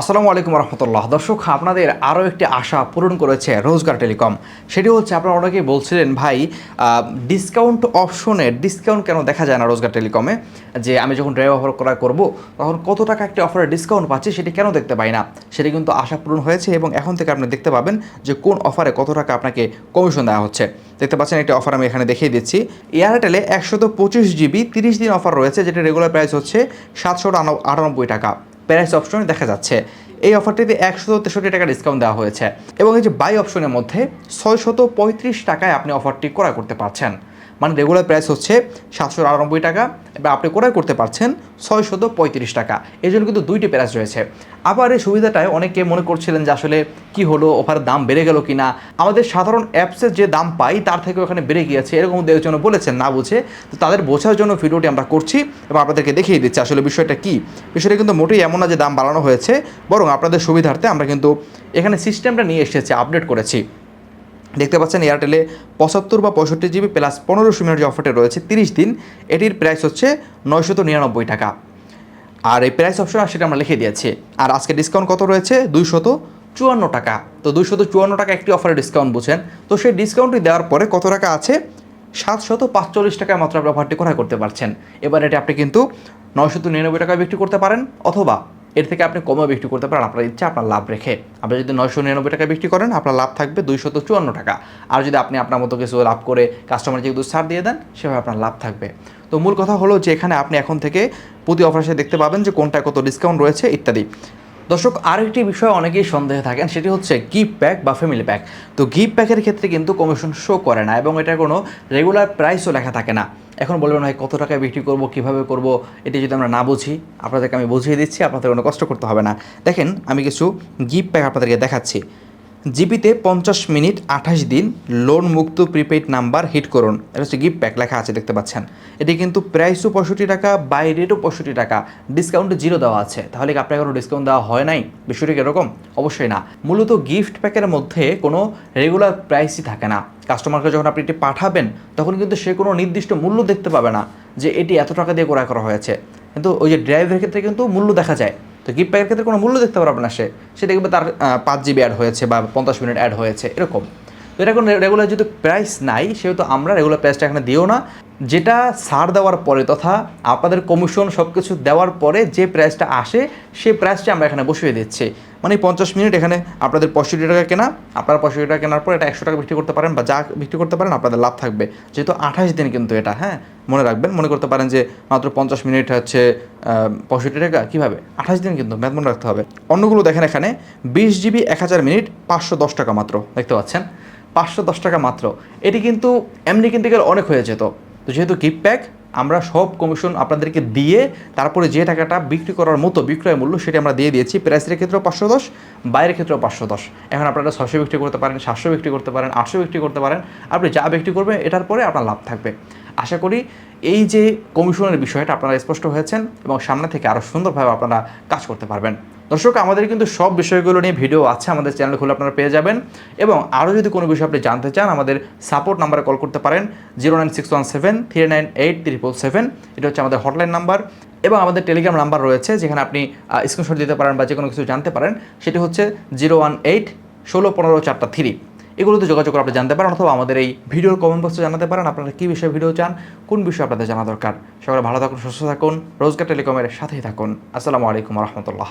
আসসালামু আলাইকুম রহমতুল্লাহ। দর্শক, আপনাদের আরও একটি আশা পূরণ করেছে রোজগার টেলিকম। সেটি হচ্ছে, আপনারা অনেকেই বলছিলেন, ভাই ডিসকাউন্ট অপশনে ডিসকাউন্ট কেন দেখা যায় না রোজগার টেলিকমে? যে আমি যখন ড্রাইভ অফার করা করব, তখন কত টাকা একটি অফারে ডিসকাউন্ট পাচ্ছি সেটি কেন দেখতে পাই না? সেটি কিন্তু আশা পূরণ হয়েছে এবং এখন থেকে আপনি দেখতে পাবেন যে কোন অফারে কত টাকা আপনাকে কমিশন দেওয়া হচ্ছে। দেখতে পাচ্ছেন, একটি অফার আমি এখানে দেখিয়ে দিচ্ছি। এয়ারটেলে একশত পঁচিশ জিবি তিরিশ দিন অফার রয়েছে যেটা রেগুলার প্রাইস হচ্ছে সাতশো আটানব্বই টাকা। প্রাইস অপশনে দেখা যাচ্ছে। এই অফারটিতে একশো তেষট্টি টাকা ডিসকাউন্ট দেওয়া হয়েছে এবং এই যে বাই অপশনের মধ্যে ছয়শত পঁয়ত্রিশ টাকায় আপনি অফারটি ক্রয় করতে পারছেন। মানে রেগুলার প্রাইস হচ্ছে সাতশো আটানব্বই টাকা এবং আপনি ক্রয় করতে পারছেন ছয়শত পঁয়ত্রিশ টাকা। এই জন্য কিন্তু দুইটি প্রাইস রয়েছে। আবার এই সুবিধাটায় অনেকে মনে করছিলেন যে আসলে কি হলো অফারের দাম বেড়ে গেল কি না আমাদের সাধারণ অ্যাপসের যে দাম পাই, তার থেকে ওখানে বেড়ে গিয়েছে। এরকম একজন বলেছেন, না বুঝে। তো তাদের বোঝার জন্য ভিডিওটি আমরা করছি এবং আপনাদেরকে দেখিয়ে দিচ্ছি আসলে বিষয়টা কি। বিষয়টা কিন্তু মোটেই এমন না যে দাম বাড়ানো হয়েছে, বরং আপনাদের সুবিধার্থে আমরা কিন্তু এখানে সিস্টেমটা নিয়ে এসেছি আপডেট করেছি। দেখতে পাচ্ছেন এয়ারটেলে পঁচাত্তর বা পঁয়ষট্টি জিবি প্লাস পনেরোশো মিনিট যে অফারটা রয়েছে, তিরিশ দিন, এটির প্রাইস হচ্ছে নয়শত নিরানব্বই টাকা। আর এই প্রাইস অপশন সেটা আমরা লিখে দিয়েছি। আর আজকে ডিসকাউন্ট কত রয়েছে? দুইশত চুয়ান্ন টাকা। তো দুইশত চুয়ান্ন টাকা একটি অফারে ডিসকাউন্ট বুঝেন। তো সেই ডিসকাউন্টটি দেওয়ার পরে কত টাকা আছে? সাতশত পাঁচচল্লিশ টাকায় মাত্র আপনি অফারটি ক্রয় করতে পারছেন। এবার এটা আপনি কিন্তু নয়শত নিরানব্বই টাকায় বিক্রি করতে পারেন অথবা এর থেকে আপনি কমে বিক্রি করতে পারেন। আপনার ইচ্ছা, আপনার লাভ রেখে। আপনি যদি নয়শো নিরানব্বই টাকা বিক্রি করেন, আপনার লাভ থাকবে দুইশত চুয়ান্ন টাকা। আর যদি আপনি আপনার মতো কিছু লাভ করে কাস্টমার যেহেতু ছাড় দিয়ে দেন, সেভাবে আপনার লাভ থাকবে। তো মূল কথা হলো যে এখানে আপনি এখন থেকে প্রতি অফার দেখতে পাবেন যে কোনটায় কত ডিসকাউন্ট রয়েছে, ইত্যাদি। দর্শক, আরেকটি বিষয় অনেকেই সন্দেহে থাকেন, সেটি হচ্ছে গিফট প্যাক বা ফ্যামিলি প্যাক তো গিফট প্যাকের ক্ষেত্রে কিন্তু কমিশন শো করে না এবং এটার কোনো রেগুলার প্রাইসও লেখা থাকে না। এখন বলবেন, ভাই, কত টাকায় বিক্রি করব, কীভাবে করব? এটি যদি আমরা না বুঝি, আপনাদেরকে আমি বুঝিয়ে দিচ্ছি, আপনাদের কোনো কষ্ট করতে হবে না। দেখেন, আমি কিছু গিফট প্যাক আপনাদেরকে দেখাচ্ছি। জিপিতে পঞ্চাশ মিনিট আঠাশ দিন লোন মুক্ত প্রিপেইড নাম্বার হিট করুন। এটা হচ্ছে গিফট প্যাক লেখা আছে, দেখতে পাচ্ছেন। এটি কিন্তু প্রাইসও পঁয়ষট্টি টাকা বাই রেটও পঁয়ষট্টি টাকা। ডিসকাউন্টে জিরো দেওয়া আছে। তাহলে কি আপনাকে কোনো ডিসকাউন্ট দেওয়া হয় নাই? বিষয়টি এরকম? অবশ্যই না। মূলত গিফট প্যাকের মধ্যে কোনো রেগুলার প্রাইসই থাকে না। কাস্টমারকে যখন আপনি এটি পাঠাবেন, তখন কিন্তু সে কোনো নির্দিষ্ট মূল্য দেখতে পাবে না যে এটি এত টাকা দিয়ে ক্রয় করা হয়েছে। কিন্তু ওই যে ড্রাইভের ক্ষেত্রে কিন্তু মূল্য দেখা যায়। তো গিফট প্যাকের ক্ষেত্রে কোনো মূল্য দেখতে পারবে না সে। সে দেখবে তার পাঁচ জিবি অ্যাড হয়েছে বা পঞ্চাশ মিনিট অ্যাড হয়েছে, এরকম। তো এটা কোনো রেগুলার যেহেতু প্রাইস নাই, সেহেতু আমরা রেগুলার প্রাইসটা এখানে দিও না। যেটা ছাড় দেওয়ার পরে তথা আপনাদের কমিশন সব কিছু দেওয়ার পরে যে প্রাইসটা আসে, সেই প্রাইসটা আমরা এখানে বসিয়ে দিচ্ছি। মানে পঞ্চাশ মিনিট এখানে আপনাদের পঁয়ষট্টি টাকা কেনা, আপনারা পঁয়ষট্টি টাকা কেনার পর এটা একশো টাকা বিক্রি করতে পারেন বা যা বিক্রি করতে পারেন, আপনাদের লাভ থাকবে। যেহেতু আঠাশ দিন কিন্তু এটা হ্যাঁ? মনে রাখবেন, মনে করতে পারেন যে মাত্র পঞ্চাশ মিনিট হচ্ছে পঁয়ষট্টি টাকা, কীভাবে? আঠাশ দিন কিন্তু, ম্যাথ মনে রাখতে হবে। অন্যগুলো দেখেন এখানে, বিশ জিবি এক হাজার মিনিট, পাঁচশো দশ টাকা মাত্র, দেখতে পাচ্ছেন? পাঁচশো দশ টাকা মাত্র। এটি কিন্তু এমনি কিনতে গেলে অনেক হয়ে যেত। তো যেহেতু গিফট প্যাক আমরা সব কমিশন আপনাদেরকে দিয়ে তারপরে যে টাকাটা বিক্রি করার মতো বিক্রয় মূল্য সেটি আমরা দিয়ে দিয়েছি। প্রাইসের ক্ষেত্রেও পাঁচশো দশ, বাইরের ক্ষেত্রেও পাঁচশো দশ। এখন আপনারা ছশো বিক্রি করতে পারেন, সাতশো বিক্রি করতে পারেন, আটশো বিক্রি করতে পারেন। আপনি যা বিক্রি করবেন, এটার পরে আপনার লাভ থাকবে। আশা করি এই যে কমিশনের বিষয়টা আপনারা স্পষ্ট হয়েছেন এবং সামনে থেকে আরও সুন্দরভাবে আপনারা কাজ করতে পারবেন। দর্শক, আমাদের কিন্তু সব বিষয়গুলো নিয়ে ভিডিও আছে আমাদের চ্যানেল, খুলে আপনারা পেয়ে যাবেন। এবং আরও যদি কোনো বিষয় আপনি জানতে চান, আমাদের সাপোর্ট নাম্বারে কল করতে পারেন, zero nine six one seven three nine eight triple seven. এটা হচ্ছে আমাদের হটলাইন নাম্বার। এবং আমাদের টেলিগ্রাম নাম্বার রয়েছে, যেখানে আপনি স্ক্রিনশট দিতে পারেন বা যে কোনো কিছু জানতে পারেন। সেটি হচ্ছে জিরো ওয়ান এইট ষোলো পনেরো চারটা থ্রি। এগুলোতে যোগাযোগ করে আপনি জানতে পারেন, অথবা আমাদের এই ভিডিওর কমেন্ট বক্সে জানাতে পারেন, আপনারা কী বিষয়ে ভিডিও চান, কোন বিষয়ে আপনাদের জানা দরকার। সবাই ভালো থাকুন, সুস্থ থাকুন, রোজগার টেলিকমের সাথেই থাকুন। আসসালামু আলাইকুম রহমতুল্লাহ।